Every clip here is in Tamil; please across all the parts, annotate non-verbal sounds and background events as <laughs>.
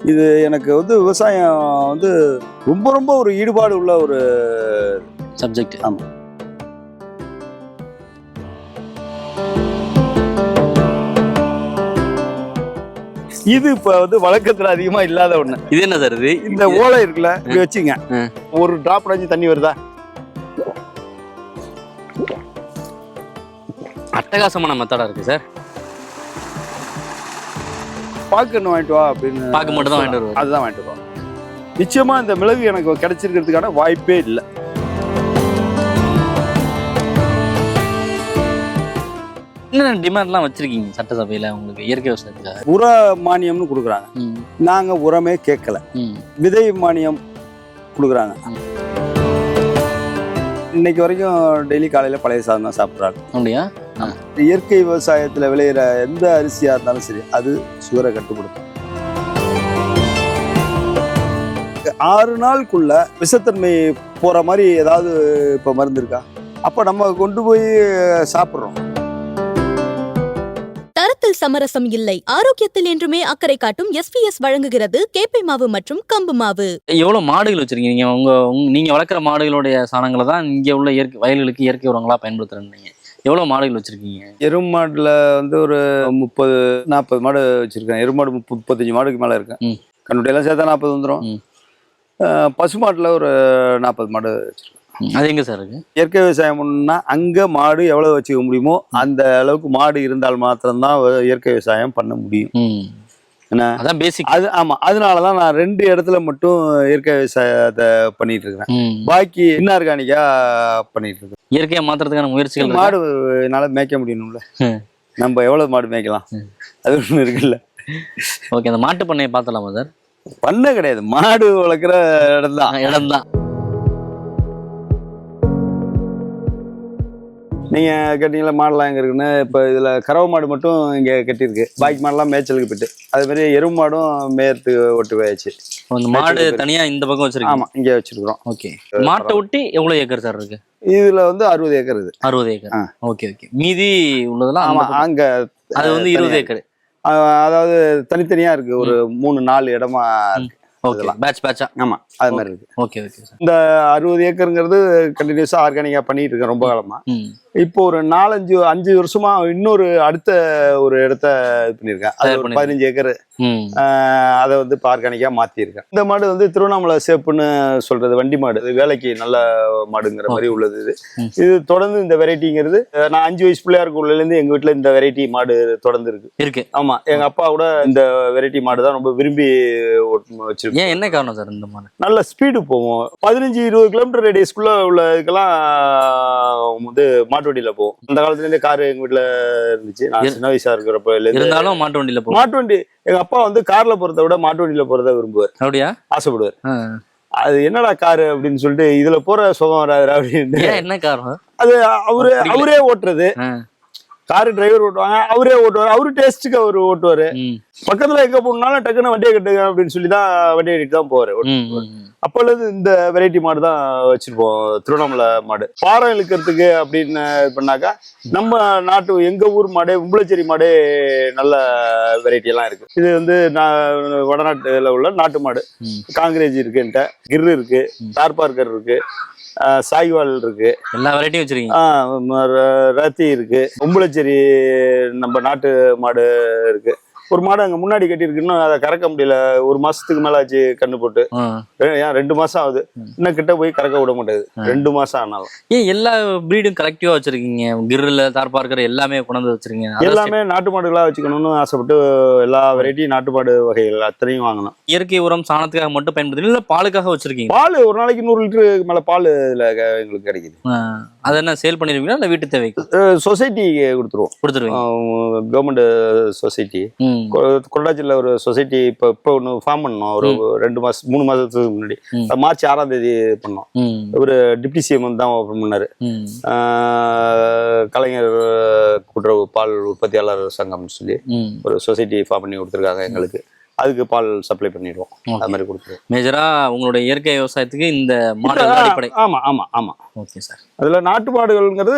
இது எனக்கு வந்து விவசாயம் வந்து ரொம்ப ரொம்ப ஒரு ஈடுபாடு உள்ள ஒரு சப்ஜெக்ட் ஆமா. இது இப்ப வந்து வழக்கத்துல அதிகமா இல்லாத ஒண்ணு. இது என்ன சார் இது? இந்த ஓலை இருக்குல்ல இப்படி வச்சுங்க. ஒரு டிராப் அடைஞ்சு தண்ணி வருதா? அட்டகாசமான மெத்தடா இருக்கு சார். பாக்கு ஒண்ணு வாங்கிட்டு வா அப்படின்னு பாக்கு மட்டும் தான் வாங்கிட்டு வருவாரு. அதுதான் வாங்கிட்டு வருவாங்க. நிச்சயமா இந்த மிளகு எனக்கு கிடைச்சிருக்கிறதுக்கான வாய்ப்பே இல்லை. என்ன டிமாண்ட்லாம் வச்சிருக்கீங்க சட்டசபையில? உங்களுக்கு இயற்கை விவசாயத்துக்காக உர மானியம்னு கொடுக்குறாங்க. ம், நாங்க உரமே கேட்கல. விதை மானியம் கொடுக்குறாங்க. இன்னைக்கு வரைக்கும் டெய்லி காலையில பழைய சாதம் தான் சாப்பிட்றாங்க. அப்படியா? இயற்கை விவசாயத்துல விளையிற எந்த அரிசியா இருந்தாலும் சரி அது சுகரை கட்டுப்படுத்தும். ஆறு நாளுக்குள்ள விஷத்தன்மை போற மாதிரி ஏதாவது இப்ப மருந்து இருக்கா? அப்ப நம்ம கொண்டு போய் சாப்பிட்றோம். தரத்தில் சமரசம் இல்லை. ஆரோக்கியத்தில் என்றுமே அக்கறை காட்டும் எஸ்பிஎஸ் வழங்குகிறது கேப்பை மாவு மற்றும் கம்பு மாவு. எவ்வளவு மாடுகள் வச்சிருக்கீங்க? நீங்க உங்க உங்க- நீங்க வளர்க்குற மாடுகளுடைய சாணங்களை தான் இங்க உள்ள இயற்கை வயல்களுக்கு இயற்கை உரங்களா பயன்படுத்துறீங்க எவ்வளவு மாடுகள் வச்சிருக்கீங்க? எருமை மாடுல வந்து ஒரு முப்பது நாற்பது மாடு வச்சிருக்கேன். எருமை மாடு முப்பது முப்பத்தஞ்சு மாடுக்கு மேல இருக்கேன். கண்ணுடையெல்லாம் சேர்த்தா நாற்பது வந்துடும் ம். பசு மாட்டுல ஒரு நாற்பது மாடு வச்சிருக்கேன். அது எங்க சார் இருக்கு? இயற்கை விவசாயம் பண்ணா அங்க மாடு எவ்வளவு வச்சுக்க முடியுமோ அந்த அளவுக்கு மாடு இருந்தால் மாத்திரம்தான் இயற்கை விவசாயம் பண்ண முடியும். என்ன? அதான் பேசிக் அது ஆமா அதனாலதான் நான் ரெண்டு இடத்துல மட்டும் இயற்கை விவசாயத்தை பண்ணிட்டு இருக்கிறேன் பாக்கி இன்ஆர்கானிக்கா பண்ணிட்டு இருக்கேன் இயற்கையா மாத்துறதுக்கான முயற்சிகள்? மாடு என்னால மேய்க்க முடியணும்ல. நம்ம எவ்வளவு மாடு மேய்க்கலாம். அது ஒண்ணு இருக்குல்ல. ஓகே அந்த மாட்டு பண்ணையை பார்த்தலாமா சார் பண்ண கிடையாது. மாடு வளர்க்குற இடம் தான் இடம் தான் நீங்க கேட்டீங்களா மாடெல்லாம் எங்க இருக்குன்னு இப்ப இதுல கறவை மாடு மட்டும் இங்க கட்டியிருக்கு. பாக்கி மாடெல்லாம் மேய்ச்சலுக்கு போயிட்டு. அது மாதிரி எருமை மாடும் மேயறதுக்கு ஒட்டு போயாச்சு. அந்த மாடு தனியா இந்த பக்கம் வச்சிருக்கீங்க? ஆமா இங்க வச்சிருக்கிறோம். ஓகே. மாட்டை ஒட்டி எவ்வளவு ஏக்கர் சார் இருக்கு? இதுல வந்து அறுபது ஏக்கர் இது. அறுபது ஏக்கர். Okay okay. மீதி உள்ளதெல்லாம் ஆமா. அங்க அது வந்து இருபது ஏக்கர். அதாவது தனித்தனியா இருக்கு. ஒரு மூணு நாலு இடமா. பேட்ச் பேட்சா ஆமா அது மாதிரி இருக்கு. ஓகே ஓகே சார் அறுபது ஏக்கருங்கிறது கண்டினியூஸா ஆர்கானிக்கா பண்ணிட்டு இருக்கேன் ரொம்ப காலமா. இப்போ ஒரு நாலஞ்சு அஞ்சு வருஷமா இன்னொரு அடுத்த ஒரு இடத்த இது பண்ணியிருக்கேன். அது ஒரு. பதினஞ்சு ஏக்கர். அதை வந்து ஆர்கானிக்காக மாற்றிருக்கேன் இந்த மாடு வந்து திருவண்ணாமலை சேப்புன்னு சொல்றது வண்டி மாடு. இது வேலைக்கு நல்ல மாடுங்கிற மாதிரி உள்ளது இது. இது தொடர்ந்து இந்த வெரைட்டிங்கிறது நான் அஞ்சு வயசு பிள்ளையா இருக்குள்ளேருந்து எங்க வீட்டில் இந்த வெரைட்டி மாடு தொடர்ந்து இருக்கு. இருக்கு ஆமா. எங்க அப்பா கூட இந்த வெரைட்டி மாடு தான் ரொம்ப விரும்பி ஏன் என்ன காரணம் சார் இந்த மாடு? நல்ல ஸ்பீடு போவோம் பதினஞ்சு இருபது கிலோமீட்டர் ரேடியஸ்க்குள்ள உள்ள இதுக்கெல்லாம் வந்து மாட்டு வண்டியில போவோம். அந்த காலத்துல இருந்தே கார் எங்க வீட்டுல இருந்துச்சு. நான் சின்ன வயசா இருக்கிறப்ப இருந்தாலும் மாட்டு வண்டியில போகும் மாட்டு வண்டி எங்க அப்பா வந்து கார்ல போறதை விட மாட்டு வண்டியில போறத விரும்புவார். அப்படியா? ஆசைப்படுவார். அது என்னடா காரு அப்படின்னு சொல்லிட்டு இதுல போற சுகம் வராது அப்படின்னு. என்ன காரணம்? அது அவரு. அவரே ஓட்டுறது. காரு டிரைவர் ஓட்டுவாங்க அவரே ஓட்டுவார் அவரு டேஸ்ட்டுக்கு அவர் ஓட்டுவாரு. பக்கத்துல எங்க போகணும்னாலும் டக்குன்னு வண்டியை கட்டுங்க அப்படின்னு சொல்லி தான் வண்டியை கட்டிட்டு தான் போவாரு. இருந்து இந்த வெரைட்டி மாடு தான் வச்சிருப்போம் திருவண்ணாமலை மாடு. பாரம் இழுக்கிறதுக்கு அப்படின்னு இது பண்ணாக்கா நம்ம நாட்டு எங்க ஊர் மாடு உம்பளச்சேரி மாடு நல்ல வெரைட்டி எல்லாம் இருக்கு. இது வந்து நான் வடநாட்டுல உள்ள நாட்டு மாடு. காங்கிரேஜ் இருக்கு என்கிட்ட. கிர் இருக்கு. தார்பார்கர் இருக்கு. சாய்வால் இருக்கு. எல்லா வெரைட்டியும் வச்சிருக்கீங்க. ரத்தி இருக்கு. உம்பளச்சேரி நம்ம நாட்டு மாடு இருக்கு. ஒரு மாடு அங்க முன்னாடி கட்டியிருக்கு. இன்னும் அதை கறக்க முடியல. ஒரு மாசத்துக்கு மேல ஆச்சு கண்ணு போட்டு. ஏன் ரெண்டு மாசம் ஆகுது. இன்னும் கிட்ட போய் கறக்க விட மாட்டேங்குது. ஆ. ரெண்டு மாசம் ஆனாலும். ஏன் எல்லா பிரீடும் கலெக்டிவா வச்சிருக்கீங்க? கிரில் தார்பார்க்கர் எல்லாமே கொண்டாந்து வச்சிருக்கீங்க. எல்லாமே நாட்டு மாடுகளா வச்சுக்கணும்னு ஆசைப்பட்டு எல்லா வெரைட்டி நாட்டு மாடு வகைகள் அத்தனையும் வாங்கணும் இயற்கை உரம் சாணத்துக்காக மட்டும் பயன்படுத்துறீங்க இல்ல பாலுக்காக வச்சிருக்கீங்க பால் ஒரு நாளைக்கு நூறு லிட்டருக்கு மேல பால் இதுல எங்களுக்கு கிடைக்குது. அதை என்ன சேல் பண்ணிருவீங்களா இல்ல வீட்டு தேவைக்கு? சொசைட்டி கொடுத்துருவோம். கொடுத்துருவீங்க. கவர்மெண்ட் சொசைட்டி ம், கொண்டாச்சியில் ஒரு சொசைட்டி இப்போ இப்போ ஒன்று ஃபார்ம் பண்ணோம். ஒரு ரெண்டு மாசம் மூணு மாசத்துக்கு முன்னாடி. மார்ச் ஆறாம் தேதி பண்ணோம். ஒரு டிப்டி சிஎம் தான் ஓப்பன் பண்ணாரு. கலைஞர் கூட்டுறவு பால் உற்பத்தியாளர் சங்கம்னு சொல்லி. ஒரு சொசைட்டி ஃபார்ம் பண்ணி கொடுத்துருக்காங்க எங்களுக்கு. அதுக்கு பால் சப்ளை பண்ணிடுவோம். அது மாதிரி கொடுத்துருவோம். மேஜரா உங்களுடைய இயற்கை விவசாயத்துக்கு இந்த தான் அடிப்படை <laughs> ஆமா ஆமா ஆமா. ஓகே சார் அதுல நாட்டு மாடுகள்ங்கிறது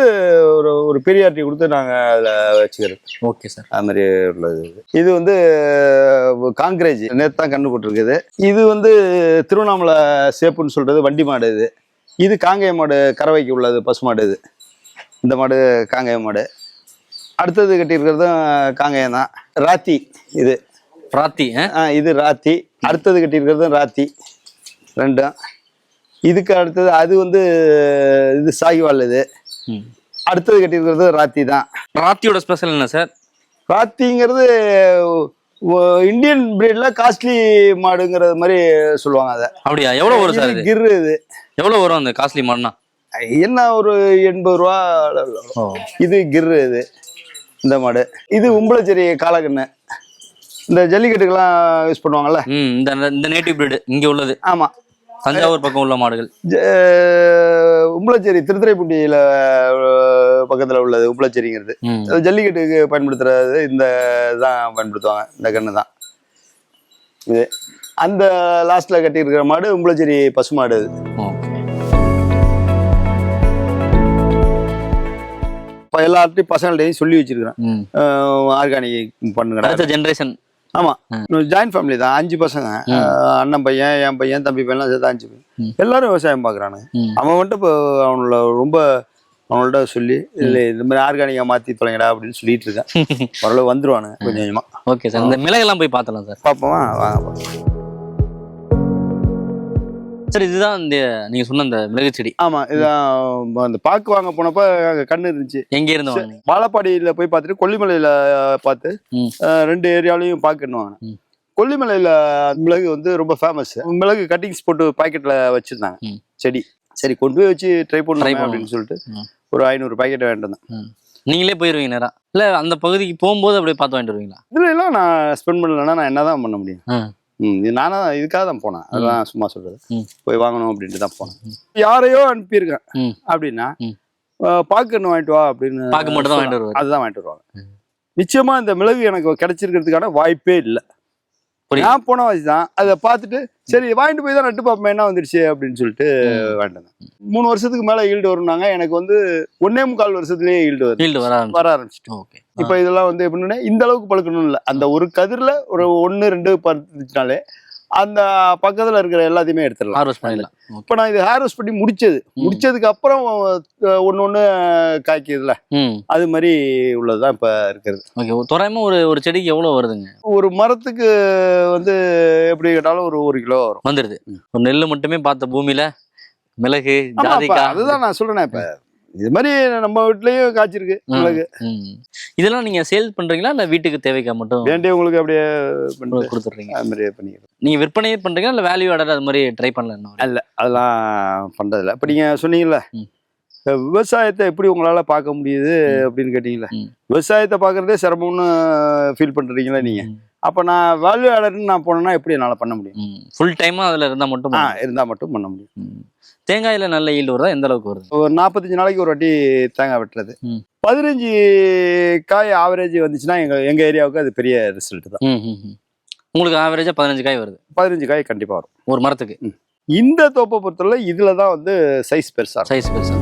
ஒரு ஒரு பெரியார்ட்டி கொடுத்து நாங்க அதுல வச்சுக்கிறது. ஓகே சார் அது மாதிரி உள்ளது. இது. வந்து காங்கிரேஜ் நேற்று தான் கண்ணு போட்டிருக்குது. இது வந்து திருவண்ணாமலை சேப்புன்னு சொல்றது வண்டி மாடு இது. இது காங்கேய மாடு கறவைக்கு உள்ளது பசு மாடு இது. இந்த மாடு காங்கேய மாடு. அடுத்தது கட்டியிருக்கிறதும் காங்கேயம் தான். ராத்தி இது. ஆ, இது ராத்தி. அடுத்தது கட்டியிருக்கிறதும் ராத்தி. ரெண்டும். இதுக்கு அடுத்தது அது வந்து இது சாகிவால் இது. அடுத்தது கட்டியிருக்கிறது ராத்தி தான். பிராத்தியோட ஸ்பெஷல் என்ன சார் ராத்திங்கிறது இந்தியன் பிரீட்ல காஸ்ட்லி மாடுங்கிறது மாதிரி சொல்லுவாங்க அதை. அப்படியா? எவ்வளவு வரும் சார் கிரு இது? எவ்வளவு வரும் அந்த காஸ்ட்லி மாடுனா? என்ன ஒரு எண்பது ரூபா இது கிரு இது இந்த மாடு. இது உம்பளச்சேரி காலக்கண்ணு இந்த ஜல்லிக்கட்டுக்கெல்லாம் யூஸ் பண்ணுவாங்கல்ல? இந்த இந்த நேட்டிவ் பிரீடு இங்க உள்ளது. ஆமா. தஞ்சாவூர் பக்கம் உள்ள மாடுகள். உம்பளச்சேரி திருத்துறைப்பூண்டியில பக்கத்துல உள்ளது உம்பளச்சேரிங்கிறது. ஜல்லிக்கட்டுக்கு பயன்படுத்துறது இந்த தான் பயன்படுத்துவாங்க இந்த கன்று தான் இது. அந்த லாஸ்ட்ல கட்டியிருக்கிற மாடு உம்பளச்சேரி பசு மாடு அது. இப்போ எல்லார்ட்டையும் பசங்கள்டையும் சொல்லி வச்சிருக்கிறேன். ஆர்கானிக் பண்ணுங்கடா அடுத்த ஜென்ரேஷன் ஆமா. ஜாயின்ட் ஃபேமிலி தான். அஞ்சு பசங்க. அண்ணன் பையன் என் பையன் தம்பி பையன்லாம் சேர்த்து அஞ்சு. பையன் எல்லாரும் விவசாயம் பார்க்குறானுங்க ம். அவன் வந்துட்டு இப்போ அவனோட ரொம்ப அவனோட சொல்லி இல்லை இந்த மாதிரி ஆர்கானிக்காக மாற்றி தொலைங்கடா அப்படின்னு சொல்லிட்டு இருக்கேன். <laughs> ஓரளவு வந்துருவானுங்க கொஞ்சம் கொஞ்சமா. Okay sir. இந்த மிளகெல்லாம் போய் பார்த்தலாம் சார். பார்ப்போமா? வாங்க. சார் இதுதான் இந்த நீங்க சொன்ன அந்த மிளகு செடி. ஆமா இதான் அந்த பாக்கு வாங்க போனப்ப அங்க கண்ணு இருந்துச்சு. எங்க இருந்து வாழப்பாடியில போய் பார்த்துட்டு கொல்லிமலையில பார்த்து ரெண்டு ஏரியாலையும் பாக்குன்னுவாங்க ம். கொல்லிமலையில மிளகு வந்து ரொம்ப ஃபேமஸ் மிளகு கட்டிங்ஸ் போட்டு பாக்கெட்ல வச்சிருந்தாங்க. செடி. சரி கொண்டு போய் வச்சு ட்ரை பண்ணுவோம். அப்படின்னு சொல்லிட்டு. ஒரு ஐநூறு பாக்கெட் வேண்டாம் ம். நீங்களே போயிருவீங்க நேரா? இல்ல அந்த பகுதிக்கு போகும்போது அப்படியே பார்த்து வாங்கிட்டு வருவீங்களா? இதுல எல்லாம் நான் ஸ்பெண்ட் பண்ணலன்னா நான் என்னதான் பண்ண முடியும்? ஆ. ம் இது நானா இதுக்காக தான் போனேன் அதெல்லாம் சும்மா சொல்றது. போய் வாங்கணும் அப்படின்ட்டு தான் போனேன் யாரையோ அனுப்பியிருக்கேன். அப்படின்னா ம். அஹ் பாக்கு வாங்கிட்டு வா அப்படின்னு பாக்கு மட்டும் தான் வாங்கிட்டு வருவாரு அதுதான் வாங்கிட்டு வருவாங்க நிச்சயமா இந்த மிளகு எனக்கு கிடைச்சிருக்கிறதுக்கான வாய்ப்பே இல்லை. நான் போன வயசு தான். அதை பார்த்துட்டு சரி வாங்கிட்டு போய் தான் நட்டு பார்ப்போம் என்ன வந்துருச்சு அப்படின்னு சொல்லிட்டு வாங்கிட்டு மூணு வருஷத்துக்கு மேல ஈல்டு வரும்னாங்க. எனக்கு வந்து ஒன்னே முக்கால் வருஷத்துலயே ஈல்டு வருது. ஃபீல்டு வர வர ஆரம்பிச்சிட்டு. ஓகே. இப்போ இதெல்லாம் வந்து எப்படின்னா இந்த அளவுக்கு பழுக்கணும் இல்லை. அந்த ஒரு கதிரில் ஒரு ஒன்று ரெண்டு பறிச்சுனாலே அந்த பக்கத்தில் இருக்கிற எல்லாத்தையுமே எடுத்துடலாம். ஹார்வெஸ்ட் பண்ணிடலாம். இப்போ நான் இது ஹேர்வெஸ்ட் பண்ணி முடிச்சது. முடிச்சதுக்கு அப்புறம் ஒன்று ஒன்று காய்க்குதுல அது மாதிரி உள்ளதுதான் இப்போ இருக்கிறது. ஓகே தோராயமா ஒரு ஒரு செடிக்கு எவ்வளவு வருதுங்க? ஒரு மரத்துக்கு வந்து எப்படி கேட்டாலும் ஒரு ஒரு கிலோ வரும். வந்துடுது ஒரு நெல்லு மட்டுமே பார்த்த பூமியில மிளகு ஜாதிக்காய். அதுதான் நான் சொல்றேனே இப்ப. இது மாதிரி நம்ம வீட்லயும் காய்ச்சிருக்கு ம். இதெல்லாம் நீங்க சேல் பண்றீங்களா? இல்ல வீட்டுக்கு தேவைக்கா மட்டும் வேண்டியவங்களுக்கு அப்படியே பண்ணிட்டு கொடுத்துட்றீங்க? அது மாதிரியே பண்ணிக்கிறோம் நீங்க விற்பனையே பண்றீங்களா? இல்ல வேல்யூ ஆடர் அது மாதிரி ட்ரை பண்ணல இல்ல அதெல்லாம் பண்றதில்ல. இப்ப நீங்க சொன்னீங்கல்ல விவசாயத்தை எப்படி உங்களால பார்க்க முடியுது அப்படின்னு கேட்டீங்களா. விவசாயத்தை பார்க்கறதே சிரமம்னு ஃபீல் பண்றீங்களா நீங்க? அப்ப நான் வேல்யூ ஆர்டர்னு நான் போனேன்னா எப்படி என்னால பண்ண முடியும்? ஃபுல் டைமா அதுல இருந்தா மட்டும். இருந்தா மட்டும் பண்ண முடியும். தேங்காயில நல்ல ஈல்டு வருதா? எந்த அளவுக்கு வருது? ஒரு நாற்பத்தஞ்சு நாளைக்கு ஒரு வாட்டி தேங்காய் வெட்டுறது. பதினஞ்சு காய் ஆவரேஜ் வந்துச்சுன்னா எங்க எங்க ஏரியாவுக்கு அது பெரிய ரிசல்ட் தான். உங்களுக்கு ஆவரேஜா பதினஞ்சு காய் வருது. பதினஞ்சு காய் கண்டிப்பா வரும். ஒரு மரத்துக்கு? இந்த தோப்பை பொறுத்தவரை இதுல தான் வந்து சைஸ் பெருசா. சைஸ் பெருசா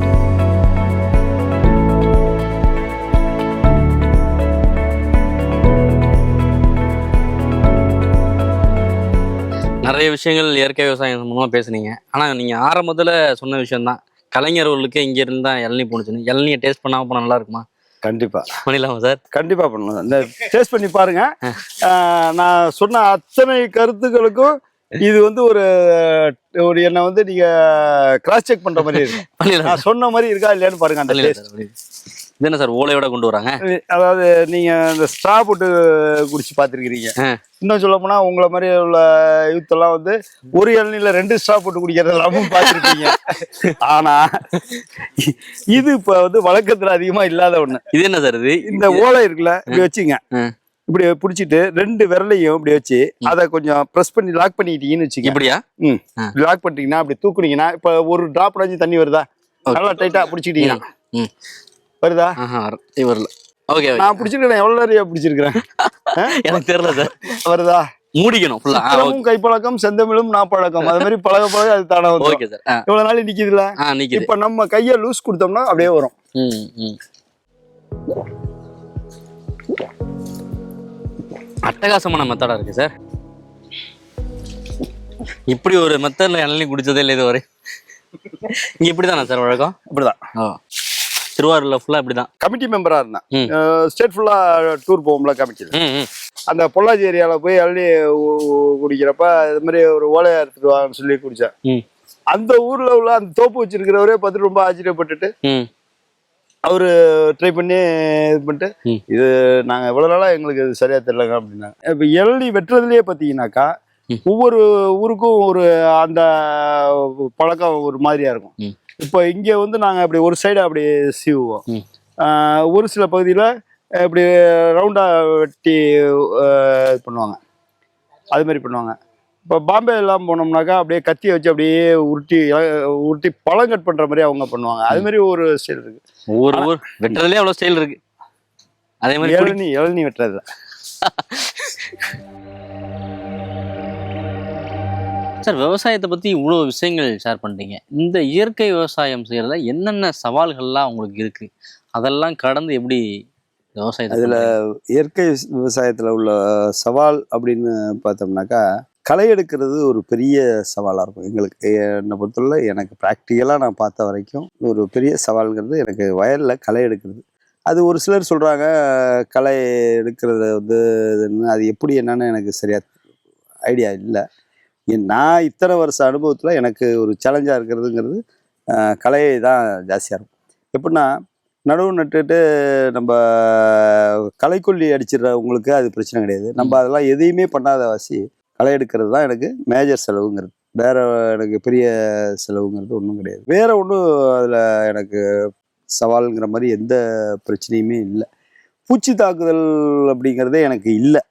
நிறைய விஷயங்கள் இயற்கை விவசாயம் சம்பந்தமா பேசுனீங்க. ஆனா நீங்க ஆரம்பத்துல சொன்ன விஷயம் தான் கலைஞர்களுக்கு இங்க இருந்தா இளநீ போணுச்சுன்னு. இளநியை டேஸ்ட் பண்ணாம போனா நல்லா இருக்குமா? கண்டிப்பா. பண்ணிடலாமா சார்? கண்டிப்பா பண்ணலாம் இந்த டேஸ்ட் பண்ணி பாருங்க. நான் சொன்ன அத்தனை கருத்துக்களுக்கும் இது வந்து ஒரு ஒரு என்ன வந்து நீங்க கிராஸ் செக் பண்ற மாதிரி பண்ணிடலாம். நான் சொன்ன மாதிரி இருக்கா இல்லையான்னு பாருங்க அந்த டேஸ்ட். இது என்ன சார் ஓலையோட கொண்டு வராங்க? அதாவது நீங்க இந்த ஸ்ட்ரா போட்டு குடிச்சு பார்த்துருக்கிறீங்க. ஆ. இன்னும் சொல்ல போனா உங்களை மாதிரி உள்ள யூத் எல்லாம் வந்து ஒரு இளநில ரெண்டு ஸ்ட்ரா போட்டு குடிக்கிறது எல்லாமும் பார்த்துருப்பீங்க. <laughs> ஆனா இது இப்ப வந்து வழக்கத்துல அதிகமா இல்லாத ஒண்ணு. இது என்ன சார் இது? இந்த ஓலை இருக்குல்ல இப்படி வச்சுங்க. இப்படி பிடிச்சிட்டு ரெண்டு விரலையும் இப்படி வச்சு அதை கொஞ்சம் ப்ரெஸ் பண்ணி லாக் பண்ணிக்கிட்டீங்கன்னு வச்சுக்க இப்படியா? ம். லாக் பண்ணிட்டீங்கன்னா அப்படி தூக்குனீங்கன்னா இப்ப ஒரு டிராப் அடைஞ்சு தண்ணி வருதா? நல்லா டைட்டா பிடிச்சிக்கிட்டீங்கன்னா. வருதா? வரல. ஓகே நான் பிடிச்சிருக்கேன் எவ்வளவு நிறைய பிடிச்சிருக்கிறேன்? எனக்கு தெரியல சார். வருதா? மூடிக்கணும் சித்திரமும் கைப்பழக்கம் செந்தமிழும் நாப்பழக்கம். அது மாதிரி பழக பழக அது தானே வந்துரும். ஓகே சார் ஆ. இவ்வளவு நாள் நிக்குது. இப்ப நம்ம கைய லூஸ் கொடுத்தோம்னா அப்படியே வரும். அட்டகாசமான மெத்தடா இருக்கு சார் இப்படி ஒரு மெத்தட்ல இளநீ குடிச்சதே இல்லை இதுவரை. இங்க இப்படிதானா சார் வழக்கம்? அப்படிதான் ஓ திருவாரூர்ல ஃபுல்லா இப்படிதான் கமிட்டி மெம்பரா இருந்தேன். ஸ்டேட் ஃபுல்லா டூர் போவோம்ல கமிட்டியில் அந்த பொள்ளாச்சி ஏரியால போய் அள்ளி குடிக்கிறப்ப இது மாதிரி ஒரு ஓலையா எடுத்துட்டு வாங்கன்னு சொல்லி குடிச்சேன் அந்த ஊர்ல உள்ள அந்த தோப்பு வச்சிருக்கிறவரே பார்த்து ரொம்ப ஆச்சரியப்பட்டுட்டு அவரு ட்ரை பண்ணி இது பண்ணிட்டு. இது நாங்க இவ்வளவு நாளா எங்களுக்கு இது சரியா தெரியலங்க அப்படின்னாங்க இப்ப இளநீ வெட்டுறதுலயே பாத்தீங்கன்னாக்கா. ஒவ்வொரு ஊருக்கும் ஒரு அந்த பழக்கம் ஒரு மாதிரியா இருக்கும். இப்போ இங்க வந்து நாங்க அப்படி ஒரு சைடு அப்படி சீவுவோம். ஒரு சில பகுதியில இப்படி ரவுண்டா வெட்டி இது பண்ணுவாங்க. அது மாதிரி பண்ணுவாங்க. இப்போ பாம்பே எல்லாம் போனோம்னாக்கா அப்படியே கத்தியை வச்சு அப்படியே உருட்டி உருட்டி பழம் கட் பண்ற மாதிரி அவங்க பண்ணுவாங்க. அது மாதிரி ஒரு ஸ்டைல் இருக்கு. ஒவ்வொரு ஊர் வெட்டுறதுலயே அவ்வளவு ஸ்டைல் இருக்கு. அதே மாதிரி இளநீ இளநீ வெட்டுறது <laughs> சார் விவசாயத்தை பத்தி இவ்வளவு விஷயங்கள் ஷேர் பண்ணிட்டீங்க இந்த இயற்கை விவசாயம் செய்யறதுல என்னென்ன சவால்கள்லாம் உங்களுக்கு இருக்கு? அதெல்லாம் கடந்து எப்படி விவசாயத்தை அதுல? இயற்கை விவசாயத்துல உள்ள சவால் அப்படின்னு பார்த்தோம்னாக்கா களை எடுக்கிறது ஒரு பெரிய சவாலாக இருக்கும். எங்களுக்கு என்னை பொறுத்தவரை எனக்கு ப்ராக்டிக்கலாக நான் பார்த்த வரைக்கும் ஒரு பெரிய சவால்ங்கிறது எனக்கு வயலில் களை எடுக்கிறது. அது ஒரு சிலர் சொல்கிறாங்க களை எடுக்கிறது வந்து இதுன்னு அது எப்படி என்னன்னு எனக்கு சரியா ஐடியா இல்லை. நான் இத்தனை வருஷ அனுபவத்தில் எனக்கு ஒரு சேலஞ்சாக இருக்கிறதுங்கிறது அஹ், கலை தான் ஜாஸ்தியாக இருக்கும். எப்படின்னா நடுவு நட்டுட்டு நம்ம களைக்கொல்லி அடிச்சிடுறவங்களுக்கு அது பிரச்சனை கிடையாது. நம்ம அதெல்லாம் எதையுமே பண்ணாத வாசி களை எடுக்கிறது தான் எனக்கு மேஜர் செலவுங்கிறது. வேற எனக்கு பெரிய செலவுங்கிறது ஒன்றும் கிடையாது. வேற ஒன்றும் அதில் எனக்கு சவாலுங்கிற மாதிரி எந்த பிரச்சனையுமே இல்லை. பூச்சி தாக்குதல் அப்படிங்கிறதே எனக்கு இல்லை.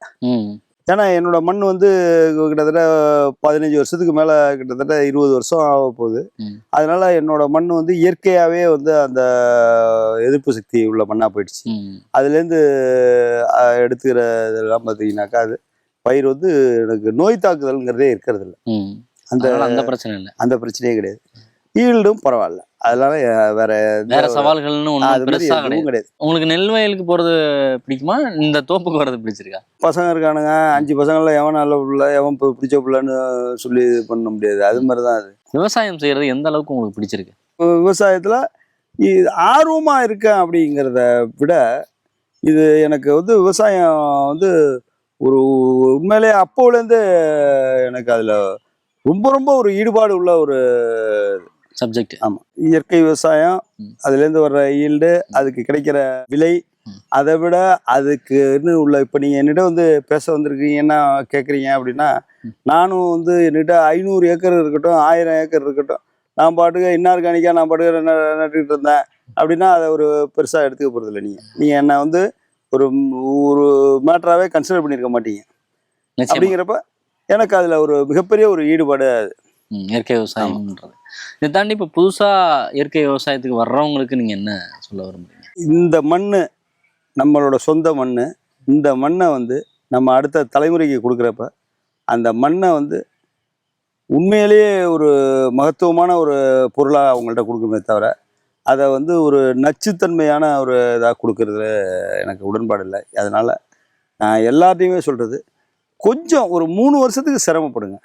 ஏன்னா என்னோட மண் வந்து கிட்டத்தட்ட பதினஞ்சு வருஷத்துக்கு மேலே கிட்டத்தட்ட இருபது வருஷம் ஆக போகுது. அதனால என்னோட மண் வந்து இயற்கையாகவே வந்து அந்த எதிர்ப்பு சக்தி உள்ள மண்ணாக போயிடுச்சு. அதுலேருந்து எடுத்துக்கிற இதெல்லாம் பார்த்தீங்கன்னாக்கா அது பயிர் வந்து எனக்கு நோய் தாக்குதல்ங்கிறதே இருக்கிறது இல்லை அந்த பிரச்சனை இல்லை. அந்த பிரச்சனையே கிடையாது. ஈல்டும் பரவாயில்ல. அதனால அஹ், வேற வேற சவால்கள்னு ஒன்றும் கிடையாது. உங்களுக்கு நெல் வயலுக்கு போறது பிடிக்குமா? இந்த தோப்புக்கு வர்றது பிடிச்சிருக்கா? பசங்க இருக்கானுங்க. அஞ்சு பசங்கள்ல எவன் நல்ல புள்ள எவன் பிடிச்ச புள்ளன்னு சொல்லி இது பண்ண முடியாது. அது மாதிரி தான் அது. விவசாயம் செய்யறது எந்த அளவுக்கு உங்களுக்கு பிடிச்சிருக்கு? விவசாயத்தில் இது ஆர்வமாக இருக்கேன் அப்படிங்கிறத விட இது எனக்கு வந்து விவசாயம் வந்து ஒரு உண்மையிலே அப்போலேருந்து எனக்கு அதில் ரொம்ப ரொம்ப ஒரு ஈடுபாடு உள்ள ஒரு சப்ஜெக்ட் ஆமாம் இயற்கை விவசாயம். அதுலேருந்து வர்ற ஈல்டு அதுக்கு கிடைக்கிற விலை. அதை விட அதுக்கு இன்னும் உள்ள இப்போ நீங்கள் என்னிட்ட வந்து பேச வந்திருக்கீங்கன்னா கேட்குறீங்க அப்படின்னா. நானும் வந்து என்னிட்ட ஐநூறு ஏக்கர் இருக்கட்டும் ஆயிரம் ஏக்கர் இருக்கட்டும் நான் பாட்டுக்கு இன்னார்கானிக்காக நான் பாட்டுக்கு நட்டுக்கிட்டு இருந்தேன் அப்படின்னா அதை ஒரு பெருசாக எடுத்துக்க போகிறதில்ல நீங்கள் நீங்கள் என்னை வந்து ஒரு ஒரு மேட்டராகவே கன்சிடர் பண்ணியிருக்க மாட்டீங்க. அப்படிங்கிறப்ப எனக்கு அதில் ஒரு மிகப்பெரிய ஒரு ஈடுபாடு ம், இயற்கை விவசாயம்ன்றது இதை தாண்டி இப்போ புதுசா இயற்கை விவசாயத்துக்கு வர்றவங்களுக்கு நீங்க என்ன சொல்ல விரும்புறீங்க? இந்த மண் நம்மளோட சொந்த மண் இந்த மண்ணை வந்து நம்ம அடுத்த தலைமுறைக்கு கொடுக்குறப்ப அந்த மண்ணை வந்து உண்மையிலேயே ஒரு மகத்துவமான ஒரு பொருளாக அவங்கள்ட்ட கொடுக்கணுமே தவிர அதை வந்து ஒரு நச்சுத்தன்மையான ஒரு இதாக கொடுக்கறதுல எனக்கு உடன்பாடு இல்லை. அதனால் நான் எல்லார்ட்டையுமே சொல்கிறது கொஞ்சம் ஒரு மூணு வருஷத்துக்கு சிரமப்படுங்க.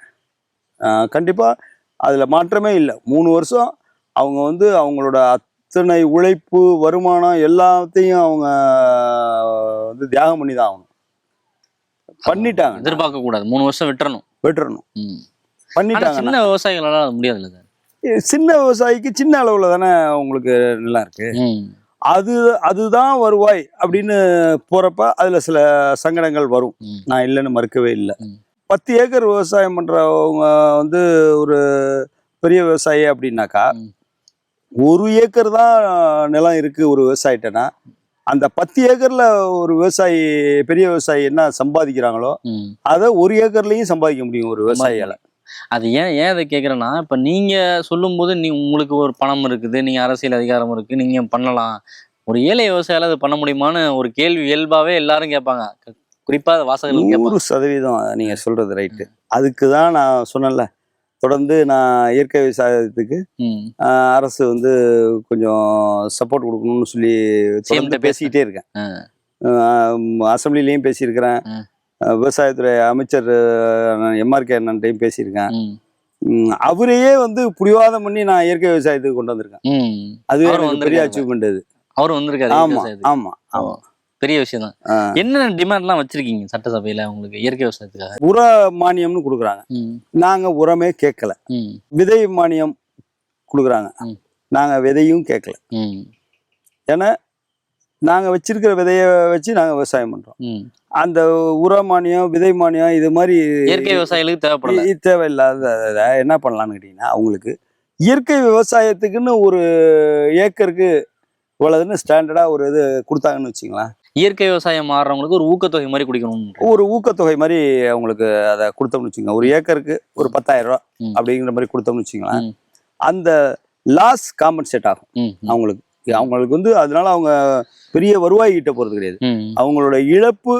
கண்டிப்பாக அதில் மாற்றமே இல்லை. மூணு வருஷம் அவங்க வந்து அவங்களோட அத்தனை உழைப்பு வருமானம் எல்லாத்தையும் அவங்க வந்து தியாகம் பண்ணி தான் ஆகணும். பண்ணிட்டாங்க. எதிர்பார்க்க கூடாது. மூணு வருஷம் விட்டுறணும். விட்டுறணும். பண்ணிட்டாங்க. சின்ன விவசாயிகளால அது முடியாதுல்ல சார்? சின்ன விவசாயிக்கு சின்ன அளவில் தானே உங்களுக்கு நிலம் இருக்கு. அது அதுதான் வருவாய் அப்படின்னு போறப்ப அதுல சில சங்கடங்கள் வரும். நான் இல்லைன்னு மறுக்கவே இல்லை. பத்து ஏக்கர் விவசாயம் பண்றவங்க வந்து ஒரு பெரிய விவசாயி அப்படின்னாக்கா. ஒரு ஏக்கர் தான் நிலம் இருக்கு ஒரு விவசாயிட்டனா அந்த பத்து ஏக்கர்ல ஒரு விவசாயி பெரிய விவசாயி என்ன சம்பாதிக்கிறாங்களோ அதை ஒரு ஏக்கர்லயும் சம்பாதிக்க முடியும் ஒரு விவசாயியால. அது ஏன் ஏன் அதை கேட்குறேன்னா இப்போ நீங்கள் சொல்லும்போது நீ உங்களுக்கு ஒரு பணம் இருக்குது நீங்கள் அரசியல் அதிகாரம் இருக்குது நீங்கள் பண்ணலாம். ஒரு ஏழை விவசாயியால அது பண்ண முடியுமான்னு ஒரு கேள்வி இயல்பாகவே எல்லாரும் கேட்பாங்க. குறிப்பா வாசகர்கள் நூறு சதவீதம் நீங்க சொல்றது ரைட்டு. அதுக்கு தான் நான் சொன்னேன்ல. தொடர்ந்து நான் இயற்கை விவசாயத்துக்கு அரசு வந்து கொஞ்சம் சப்போர்ட் கொடுக்கணும்னு சொல்லி தொடர்ந்து. பேசிக்கிட்டே இருக்கேன். அசெம்பிளிலையும் பேசியிருக்கிறேன். விவசாயத்துறை அமைச்சர் எம்ஆர்கே அண்ணன்ட்டையும் பேசியிருக்கேன். அவரையே வந்து புடிவாதம் பண்ணி நான் இயற்கை விவசாயத்துக்கு கொண்டு வந்திருக்கேன். ம். அது அவரும் எனக்கு பெரிய. அச்சீவ்மெண்ட் அது. அவரும் வந்திருக்காரு ஆமா. ஆமா ஆமா. பெரிய விஷயம் தான் என்னென்ன டிமாண்ட்லாம் வச்சிருக்கீங்க சட்டசபையில உங்களுக்கு இயற்கை விவசாயத்துக்காக? உர மானியம்னு கொடுக்குறாங்க. நாங்க உரமே கேட்கல விதை மானியம் கொடுக்குறாங்க. நாங்க விதையும் கேட்கல ஏன்னா நாங்க வச்சிருக்கிற விதைய வச்சு நாங்க விவசாயம் பண்றோம். அந்த உர மானியம் விதை மானியம் இது மாதிரி இயற்கை விவசாயிகளுக்கு தேவைப்படல. இ- தேவையில்லாத என்ன பண்ணலாம்னு கேட்டீங்கன்னா அவங்களுக்கு இயற்கை விவசாயத்துக்குன்னு ஒரு ஏக்கருக்கு இவ்வளவுன்னு ஸ்டாண்டர்டா ஒரு இது கொடுத்தாங்கன்னு வச்சுங்களேன் இயற்கை விவசாயம் மாறுறவங்களுக்கு ஒரு ஊக்கத்தொகை மாதிரி குடிக்கணும் ஒரு ஊக்கத்தொகை மாதிரி அவங்களுக்கு அதை கொடுத்தோம்னு வச்சுக்கோங்க ஒரு ஏக்கருக்கு ஒரு பத்தாயிரம் ரூபா. அப்படிங்கிற மாதிரி கொடுத்தோம்னு வச்சுங்களேன். அந்த லாஸ் காம்பன்சேட் ஆகும் அவங்களுக்கு அவங்களுக்கு வந்து அதனால அவங்க பெரிய வருவாய் ஈட்ட போறது கிடையாது அவங்களோட இழப்பு.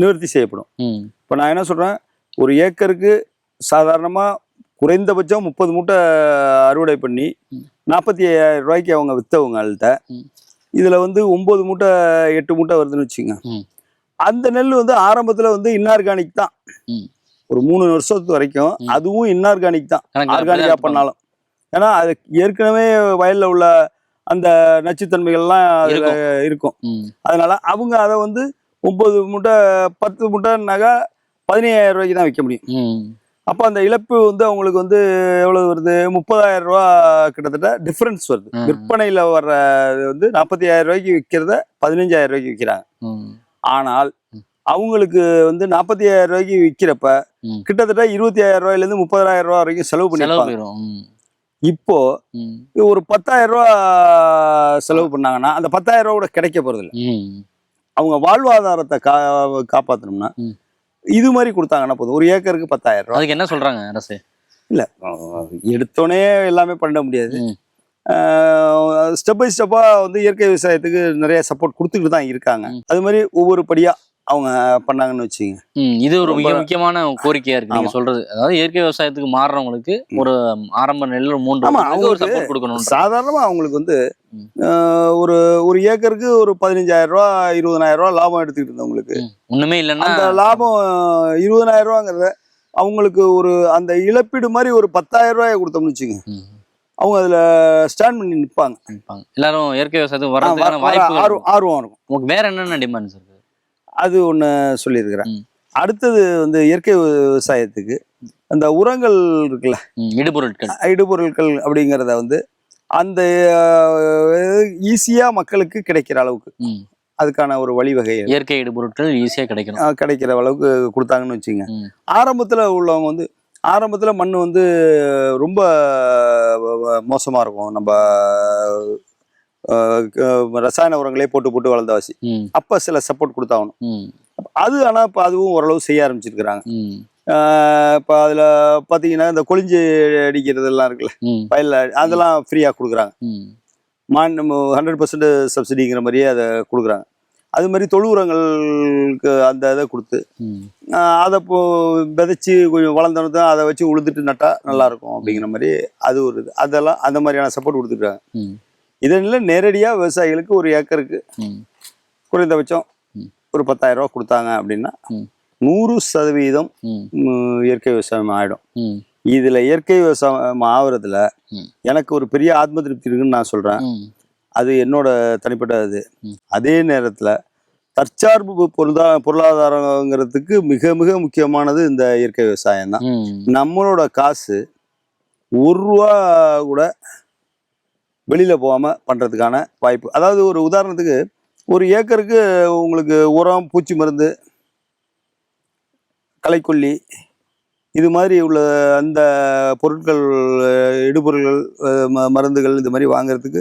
நிவர்த்தி செய்யப்படும் இப்போ நான் என்ன சொல்றேன் ஒரு ஏக்கருக்கு சாதாரணமா குறைந்தபட்சம் முப்பது மூட்டை அறுவடை பண்ணி. நாற்பத்தி ஐயாயிரம் ரூபாய்க்கு அவங்க வித்தவங்கள்ட்ட. இதுல வந்து ஒன்பது மூட்டை எட்டு மூட்டை வருதுன்னு வச்சுங்க. அந்த நெல் வந்து ஆரம்பத்துல வந்து இன்ஆர்கானிக் தான். ஒரு மூணு வருஷத்து வரைக்கும். அதுவும் இன்ஆர்கானிக் தான். கணக்கு அப்படிதான் ஆர்கானிக்கா எடுத்துப்பாங்க. பண்ணாலும். ஏன்னா அது ஏற்கனவே வயல்ல உள்ள அந்த நச்சுத்தன்மைகள்லாம் அதுல இருக்கும். அதனால அவங்க அதை வந்து ஒன்பது மூட்டை பத்து மூட்டைனாக்கா பதினையாயிரம் ரூபாய்க்கு தான் விற்க முடியும். அப்போ அந்த இழப்பு வந்து அவங்களுக்கு வந்து எவ்வளவு வருது? முப்பதாயிரம் ரூபா கிட்டத்தட்ட டிஃபரன்ஸ் வருது. விற்பனையில வர்ற வந்து நாற்பத்தி ஆயிரம் ரூபாய்க்கு விற்கிறத பதினஞ்சாயிரம் ரூபாய்க்கு விற்கிறாங்க ஆனால். அவங்களுக்கு வந்து நாற்பத்தி ஆயிரம் ரூபாய்க்கு விற்கிறப்ப. கிட்டத்தட்ட இருபத்தி ஆயிரம் ரூபாயில இருந்து முப்பதாயிரம் ரூபாய் வரைக்கும் செலவு பண்ணிருப்பாங்க. இப்போ ஒரு பத்தாயிரம் ரூபா செலவு பண்ணாங்கன்னா அந்த பத்தாயிரம் ரூபா கூட கிடைக்க போறது இல்ல அவங்க வாழ்வாதாரத்தை கா காப்பாத்தணும்னா. இது மாதிரி கொடுத்தாங்கன்னா போதும். ஒரு ஏக்கருக்கு பத்தாயிரம் ரூபா. அதுக்கு என்ன சொல்றாங்க அரசு? இல்ல. எடுத்தோடனே எல்லாமே பண்ண முடியாது. ஸ்டெப் பை ஸ்டெப்பா வந்து இயற்கை விவசாயத்துக்கு நிறைய சப்போர்ட் கொடுத்துக்கிட்டு தான் இருக்காங்க. அது மாதிரி ஒவ்வொரு படியா அவங்க பண்ணாங்கன்னு வச்சுங்க இது ஒரு மிக முக்கியமான கோரிக்கையா இருக்கு. நீங்க. சொல்றது. அதாவது இயற்கை விவசாயத்துக்கு மாறுறவங்களுக்கு. ஒரு ஆரம்ப நெல் மூன்று ஒரு சப்போர்ட் கொடுக்கணும் சாதாரணமா அவங்களுக்கு வந்து ஒரு ஒரு ஏக்கருக்கு ஒரு பதினஞ்சாயிரம் ரூபா இருபதனாயிரம் ரூபா லாபம் எடுத்துக்கிட்டு இருந்தவங்களுக்கு ஒண்ணுமே இல்லைன்னா அந்த லாபம் இருபதனாயிரம் ரூபாங்கிறத அவங்களுக்கு ஒரு அந்த இழப்பீடு மாதிரி ஒரு பத்தாயிரம் ரூபாயை கொடுத்தோம்னு வச்சுங்க அவங்க அதுல ஸ்டாண்ட் பண்ணி நிற்பாங்க நினைப்பாங்க. எல்லாரும் இயற்கை விவசாயத்துக்கு வாய்ப்புகள் ஆர்வம் இருக்கும். வேற என்னென்ன டிமாண்ட்ஸ் இருக்கு அது ஒன்று சொல்லியிருக்கிறேன். அடுத்தது வந்து இயற்கை விவசாயத்துக்கு அந்த உரங்கள் இருக்குல்ல இடுபொருட்கள். இடுபொருட்கள் அப்படிங்கிறத வந்து அந்த ஈஸியாக மக்களுக்கு கிடைக்கிற அளவுக்கு அதுக்கான ஒரு வழிவகை இயற்கை இடுபொருட்கள் ஈஸியா கிடைக்கணும். கிடைக்கிற அளவுக்கு கொடுத்தாங்கன்னு வச்சுங்க. ஆரம்பத்தில் உள்ளவங்க வந்து ஆரம்பத்தில் மண் வந்து ரொம்ப மோசமாக இருக்கும். நம்ம ரசாயன உரங்களே போட்டு போட்டு வளர்ந்தவாசி. அப்போ சில சப்போர்ட் கொடுத்தாகணும். அது ஆனால் இப்போ அதுவும் ஓரளவு செய்ய ஆரம்பிச்சிருக்கிறாங்க. இப்போ அதில் பார்த்தீங்கன்னா இந்த கொளிஞ்சு அடிக்கிறதெல்லாம் இருக்குல்ல வயலில் அதெல்லாம் ஃப்ரீயாக கொடுக்குறாங்க. மான் ஹண்ட்ரட் பர்சன்ட் சப்சிடிங்கிற மாதிரியே அதை கொடுக்குறாங்க. அது மாதிரி தொழு உரங்களுக்கு அந்த இதை கொடுத்து அதை இப்போ விதைச்சி கொஞ்சம் வளர்ந்தோன்னு அதை வச்சு உழுதுட்டு நட்டா நல்லா இருக்கும் அப்படிங்கிற மாதிரி அது ஒரு இது. அதெல்லாம் அந்த மாதிரியான சப்போர்ட் கொடுத்துருக்காங்க. இதனில் நேரடியாக விவசாயிகளுக்கு ஒரு ஏக்கருக்கு குறைந்தபட்சம். ஒரு பத்தாயிரம் ரூபா கொடுத்தாங்க அப்படின்னா. நூறு சதவீதம் இயற்கை விவசாயம் ஆகிடும் ம், இதுல இயற்கை விவசாயம் ஆகுறதுல. எனக்கு ஒரு பெரிய ஆத்ம திருப்தி இருக்குன்னு நான் சொல்றேன். அது என்னோட தனிப்பட்ட இது. அதே நேரத்துல தற்சார்பு பொருளா பொருளாதாரங்கிறதுக்கு மிக மிக முக்கியமானது இந்த இயற்கை விவசாயம் தான் நம்மளோட காசு ஒரு ரூபா கூட வெளியில போகாம பண்றதுக்கான வாய்ப்பு. அதாவது ஒரு உதாரணத்துக்கு ஒரு ஏக்கருக்கு உங்களுக்கு உரம் பூச்சி மருந்து களைக்கொல்லி இது மாதிரி உள்ள அந்த பொருட்கள் இடுபொருள்கள் மருந்துகள் இது மாதிரி வாங்குறதுக்கு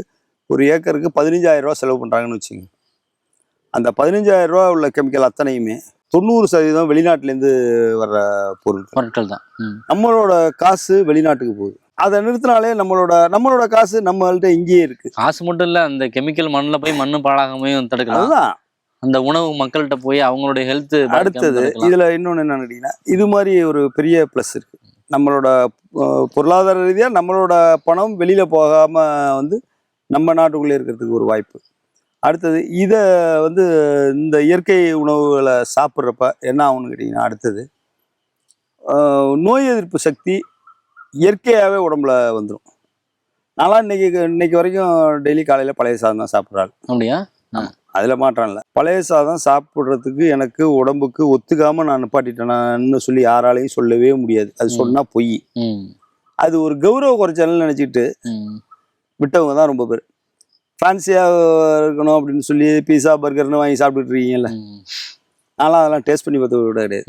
ஒரு ஏக்கருக்கு பதினஞ்சாயிரம் ரூபா செலவு பண்றாங்கன்னு வச்சுங்க அந்த பதினஞ்சாயிரம் ரூபா உள்ள கெமிக்கல் அத்தனையுமே தொண்ணூறு சதவீதம் வெளிநாட்டிலேருந்து வர்ற பொருட்கள். பொருட்கள் தான். நம்மளோட காசு வெளிநாட்டுக்கு போகுது. அதை நிறுத்தினாலே நம்மளோட நம்மளோட காசு நம்மள்ட்ட இங்கேயே இருக்கு. காசு மட்டும் இல்ல அந்த கெமிக்கல் மண்ணுல போய் மண்ணு பாழாகாமையும் தடுக்கலாம். அதுதான். அந்த உணவு மக்கள்கிட்ட போய் அவங்களுடைய ஹெல்த் அடுத்தது இதுல இன்னொன்னு என்னன்னு கேட்டீங்கன்னா இது மாதிரி ஒரு பெரிய ப்ளஸ் இருக்கு. நம்மளோட பொருளாதார ரீதியா நம்மளோட பணம் வெளியில போகாம வந்து நம்ம நாட்டுக்குள்ளே இருக்கிறதுக்கு ஒரு வாய்ப்பு. அடுத்தது இதை வந்து இந்த இயற்கை உணவுகளை சாப்பிட்றப்ப என்ன ஆகும்னு கேட்டிங்கன்னா அடுத்தது நோய் எதிர்ப்பு சக்தி இயற்கையாகவே உடம்புல வந்துடும் நான்லாம் இன்னைக்கு இன்னைக்கு வரைக்கும் டெய்லி காலையில் பழைய சாதம் தான் சாப்பிட்றாள் அப்படியா? அதில் மாற்றம் இல்லை. பழைய சாதம் சாப்பிட்றதுக்கு எனக்கு உடம்புக்கு ஒத்துக்காம நான் நிப்பாட்டிட்டேனான்னு சொல்லி யாராலையும் சொல்லவே முடியாது. அது ம். சொன்னா பொய். அது ஒரு கௌரவ குறைச்சல்னு நினச்சிக்கிட்டு விட்டவங்க தான் ரொம்ப பேர். ஃபேன்சியாக இருக்கணும் அப்படின்னு சொல்லி பீஸா பர்கர்னு வாங்கி சாப்பிட்டுட்டு இருக்கீங்கல்ல. நான்லாம் அதெல்லாம் டேஸ்ட் பண்ணி பார்த்து விட கிடையாது.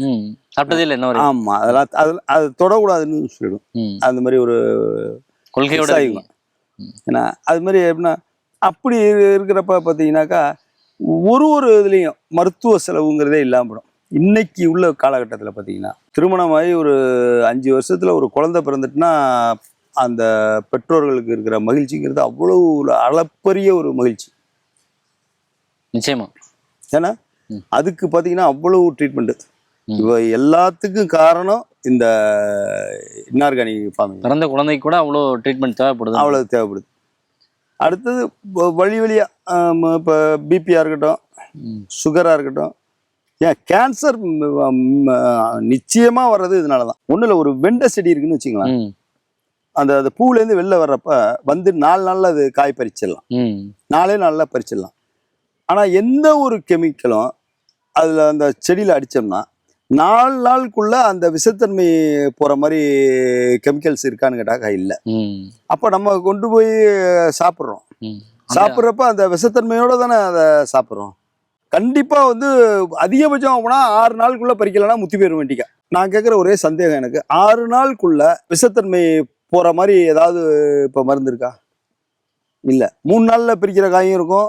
சாப்பிட்டதே இல்லை என்ன ஆமாம் அதெல்லாம் அதில் அது தொடக்கூடாதுன்னு சொல்லிடும். அந்த மாதிரி ஒரு கொள்கையோட. ஏன்னா அது மாதிரி எப்படின்னா அப்படி இருக்கிறப்ப பார்த்தீங்கன்னாக்கா ஒரு ஒரு இதுலேயும் மருத்துவ செலவுங்கிறதே இல்லாமல் போடும் இன்னைக்கு உள்ள காலகட்டத்தில் பார்த்தீங்கன்னா திருமணமாகி ஒரு அஞ்சு வருஷத்தில் ஒரு குழந்தை பிறந்துட்டுனா அந்த பெற்றோர்களுக்கு இருக்கிற மகிழ்ச்சிங்கிறது அவ்வளோ ஒரு அளப்பரிய ஒரு மகிழ்ச்சி. நிச்சயமா. ஏன்னா. அதுக்கு பார்த்தீங்கன்னா அவ்வளோ ட்ரீட்மெண்ட்டு ம். இவ எல்லாத்துக்கும் காரணம் இந்த இன்னார்கானிக் ஃபார்மிங் பிறந்த குழந்தைக்கு கூட அவ்வளோ ட்ரீட்மெண்ட் தேவைப்படுது. அவ்வளோ தேவைப்படுது. அடுத்தது வழி வழியாக இப்போ பிபியாக இருக்கட்டும். சுகராக இருக்கட்டும் ஏன் கேன்சர் நிச்சயமாக வர்றது இதனால தான் ஒன்றும் இல்லை ஒரு வெண்டை செடி இருக்குன்னு வச்சுக்கலாம் அந்த அந்த பூலேருந்து வெளில வர்றப்ப வந்து நாலு நாளில் அது காய் பறிச்சிடலாம். நாலே நாளில் பறிச்சிடலாம். ஆனால் எந்த ஒரு கெமிக்கலும் அதில் அந்த செடியில் அடித்தோம்னா நாலு நாளுக்குள்ள அந்த விஷத்தன்மை போகிற மாதிரி கெமிக்கல்ஸ் இருக்கான்னு கேட்டாக்கா இல்லை. அப்போ நம்ம கொண்டு போய் சாப்பிட்றோம். சாப்பிட்றப்ப அந்த விஷத்தன்மையோட தானே அதை சாப்பிட்றோம். கண்டிப்பாக வந்து அதிகபட்சம் போனால் ஆறு நாளுக்குள்ள பறிக்கலைன்னா முத்தி போயிடும் வண்டிக்கா. நான் கேட்குற ஒரே சந்தேகம் எனக்கு. ஆறு நாளுக்குள்ள விஷத்தன்மை போகிற மாதிரி ஏதாவது இப்போ மருந்து இருக்கா? இல்லை. மூணு நாளில் பிரிக்கிற காயும் இருக்கும்.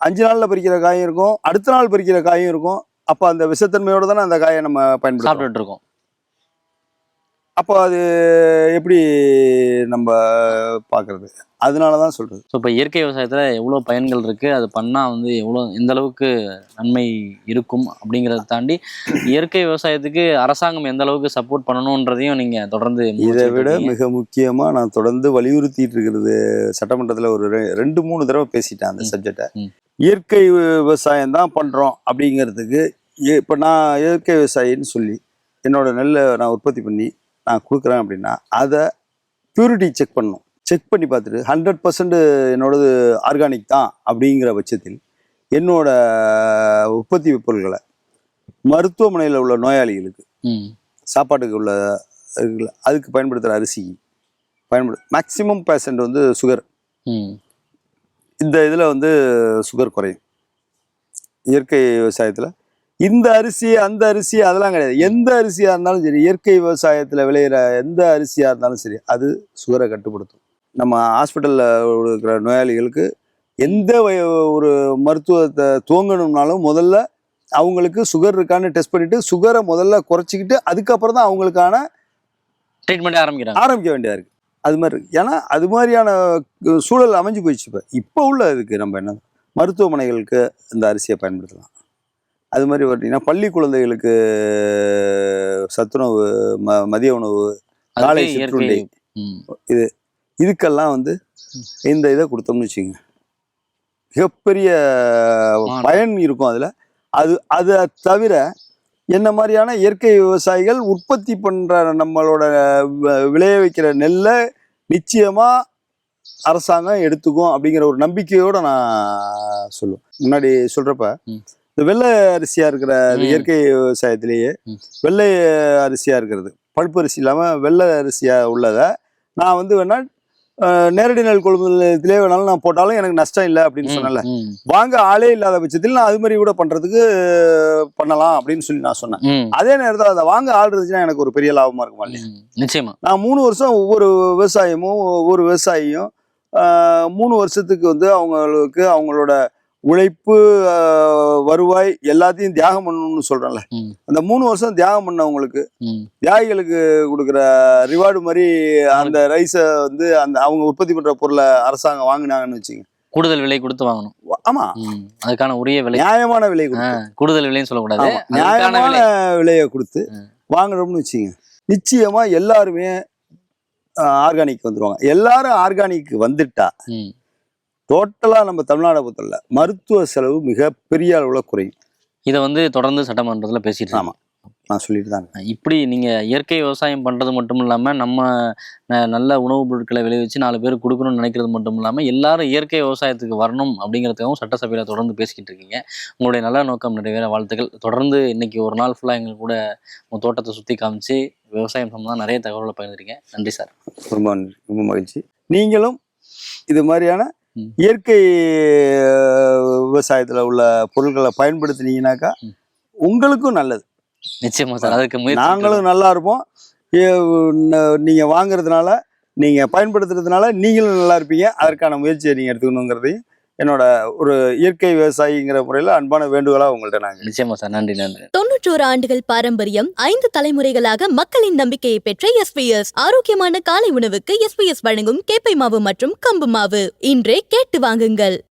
அஞ்சு நாளில் பறிக்கிற காயும் இருக்கும். அடுத்த நாள் பறிக்கிற காயும் இருக்கும். அப்போ அந்த விஷத்தன்மையோட தானே அந்த காயை நம்ம பயன்படுத்தோம் சாப்பிட்டுட்டு இருக்கோம். அப்போ அது எப்படி நம்ம பார்க்கறது அதனால தான் சொல்கிறது ஸோ இப்போ இயற்கை விவசாயத்தில் எவ்வளோ பயன்கள் இருக்குது அது பண்ணால் வந்து எவ்வளோ எந்த அளவுக்கு நன்மை இருக்கும் அப்படிங்கிறத தாண்டி இயற்கை விவசாயத்துக்கு அரசாங்கம் எந்த அளவுக்கு சப்போர்ட் பண்ணணுன்றதையும் நீங்கள் தொடர்ந்து இதை விட. மிக முக்கியமாக நான் தொடர்ந்து வலியுறுத்திட்டு இருக்கிறது சட்டமன்றத்தில் ஒரு ரெண்டு மூணு தடவை பேசிட்டேன் அந்த. சப்ஜெக்டை. இயற்கை விவசாயம் தான் பண்ணுறோம் அப்படிங்கிறதுக்கு இப்போ நான் இயற்கை விவசாயின்னு சொல்லி என்னோட நெல்லை நான் உற்பத்தி பண்ணி நான் கொடுக்குறேன் அப்படின்னா அதை பியூரிட்டி செக் பண்ணணும். செக் பண்ணி பார்த்துட்டு ஹண்ட்ரட் பர்சன்ட் என்னோடது ஆர்கானிக் தான் அப்படிங்கிற பட்சத்தில் என்னோட உற்பத்தி பொருட்களை மருத்துவமனையில் உள்ள நோயாளிகளுக்கு ம். சாப்பாட்டுக்கு உள்ள அதுக்கு பயன்படுத்துகிற அரிசி பயன்படு மேக்ஸிமம் பேஷண்ட் வந்து சுகர் இந்த இதில் வந்து சுகர் குறையும். இயற்கை விவசாயத்தில். இந்த அரிசி அந்த அரிசி அதெல்லாம் கிடையாது. எந்த அரிசியாக இருந்தாலும் சரி இயற்கை விவசாயத்தில் விளையிற எந்த அரிசியாக இருந்தாலும் சரி அது சுகரை கட்டுப்படுத்தும். நம்ம ஹாஸ்பிட்டலில் இருக்கிற நோயாளிகளுக்கு எந்த ஒரு மருத்துவத்தை துவங்கணும்னாலும் முதல்ல அவங்களுக்கு சுகர் இருக்கான்னு டெஸ்ட் பண்ணிட்டு சுகரை முதல்ல குறைச்சிக்கிட்டு அதுக்கப்புறம் தான் அவங்களுக்கான ட்ரீட்மெண்ட்டே ஆரம்பிக்கிறாங்க. ஆரம்பிக்க வேண்டியதா இருக்கு. அது மாதிரி ஏன்னா அது மாதிரியான சூழல் அமைஞ்சு போயிடுச்சு இப்போ. இப்போ உள்ள இதுக்கு நம்ம என்ன மருத்துவமனைகளுக்கு இந்த அரிசியை பயன்படுத்தலாம். அது மாதிரி பார்த்தீங்கன்னா பள்ளி குழந்தைகளுக்கு சத்துணவு ம மதிய உணவு காலை சிற்றுண்டி ம். இதுக்கெல்லாம் வந்து இந்த இதை கொடுத்தோம்னு வச்சுங்க மிகப்பெரிய. பயன் இருக்கும் அதில். அது அதை தவிர என்ன மாதிரியான இயற்கை விவசாயிகள் உற்பத்தி பண்ணுற நம்மளோட விளைய வைக்கிற நெல்லை நிச்சயமாக அரசாங்கம் எடுத்துக்கும் அப்படிங்கிற ஒரு நம்பிக்கையோட நான் சொல்லுவேன் முன்னாடி சொல்கிறப்ப. இந்த வெள்ளை அரிசியாக இருக்கிற. இயற்கை விவசாயத்திலேயே. வெள்ளை அரிசியாக இருக்கிறது பழுப்பு அரிசி இல்லாமல் வெள்ளை அரிசியாக உள்ளதை நான் வந்து வேணா அஹ், நேரடி நெல் கொள்முதல் நிலையத்திலே வேணாலும் நான் போட்டாலும் எனக்கு நஷ்டம் இல்லை அப்படின்னு சொன்னேன்ல. ம். வாங்க ஆளே இல்லாத பட்சத்தில் நான் அது மாதிரி கூட பண்றதுக்கு பண்ணலாம் அப்படின்னு சொல்லி நான் சொன்னேன். அதே நேரத்தில் அதை வாங்க ஆள் இருந்துச்சுன்னா எனக்கு ஒரு பெரிய லாபமா இருக்குமா இல்லையா. நிச்சயமா. நான் மூணு வருஷம் ஒவ்வொரு விவசாயமும் ஒவ்வொரு விவசாயியும் மூணு வருஷத்துக்கு வந்து அவங்களுக்கு அவங்களோட உழைப்பு வருவாய் எல்லாத்தையும் தியாகம் பண்ணணும்னு சொல்றேன்ல. அந்த மூணு வருஷம் தியாகம் பண்ணவங்களுக்கு தியாகிகளுக்கு கொடுக்குற ரிவார்டு மாதிரி அந்த ரைஸை வந்து அந்த அவங்க உற்பத்தி பண்ற பொருளை அரசாங்கம் வாங்கினாங்கன்னு வச்சுங்க. கூடுதல் விலை கொடுத்து வாங்கணும். ஆமா. அதுக்கான உரிய விலை. நியாயமான விலை கூடுதல் விலைன்னு சொல்லக்கூடாது. நியாயமான விலை. விலையை கொடுத்து. வாங்குறோம்னு வச்சுங்க. நிச்சயமா எல்லாருமே ஆர்கானிக் வந்துருவாங்க. எல்லாரும் ஆர்கானிக் வந்துட்டா ம். டோட்டலா நம்ம தமிழ்நாடை பொறுத்தவரை மருத்துவ செலவு மிக பெரிய அளவுல குறையும் இதை வந்து தொடர்ந்து சட்டமன்றத்துல பேசிட்டு இருக்கோம். ஆமா. நான் சொல்லிட்டு தான். இப்படி நீங்க இயற்கை விவசாயம் பண்றது மட்டும் இல்லாம நம்ம நல்ல உணவுப் பொருட்களை விளைவிச்சு நாலு பேர் கொடுக்கணும்னு நினைக்கிறது மட்டும் இல்லாம எல்லாரும் இயற்கை விவசாயத்துக்கு வரணும் அப்படிங்கிறதுக்காகவும் சட்டசபையில தொடர்ந்து பேசிக்கிட்டு இருக்கீங்க உங்களுடைய நல்ல நோக்கம் நிறைவேற வாழ்த்துக்கள் தொடர்ந்து இன்னைக்கு ஒரு நாள் ஃபுல்லா எங்களுக்கு கூட உங்க தோட்டத்தை சுத்தி காமிச்சு விவசாயம் சம்பந்தமா நிறைய தகவல்களை பகிர்ந்துருக்கீங்க நன்றி சார் ரொம்ப நன்றி, ரொம்ப மகிழ்ச்சி நீங்களும் இது மாதிரியான. இயற்கை விவசாயத்துல உள்ள பொருட்களை பயன்படுத்தினீங்கன்னாக்கா. உங்களுக்கும் நல்லது. நிச்சயமா சார். அதுக்கு நாங்களும் நல்லா இருப்போம். ஏ- ந- நீங்க வாங்குறதுனால நீங்க பயன்படுத்துறதுனால நீங்களும் நல்லா இருப்பீங்க. அதற்கான முயற்சியை நீங்க எடுத்துக்கணுங்கிறதையும் என்னோட ஒரு இயற்கை விவசாயிங்கிற முறையில அன்பான வேண்டுகோளா உங்கள்ட்ட நாங்க நிச்சயமா சார். நன்றி நன்றி. தொன்னூற்றோரு ஆண்டுகள் பாரம்பரியம் ஐந்து தலைமுறைகளாக மக்களின் நம்பிக்கையை பெற்ற எஸ்பிஎஸ் ஆரோக்கியமான காலை உணவுக்கு எஸ்பிஎஸ் வழங்கும் கேப்பை மாவு மற்றும் கம்பு மாவு. இன்றே கேட்டு வாங்குங்கள்.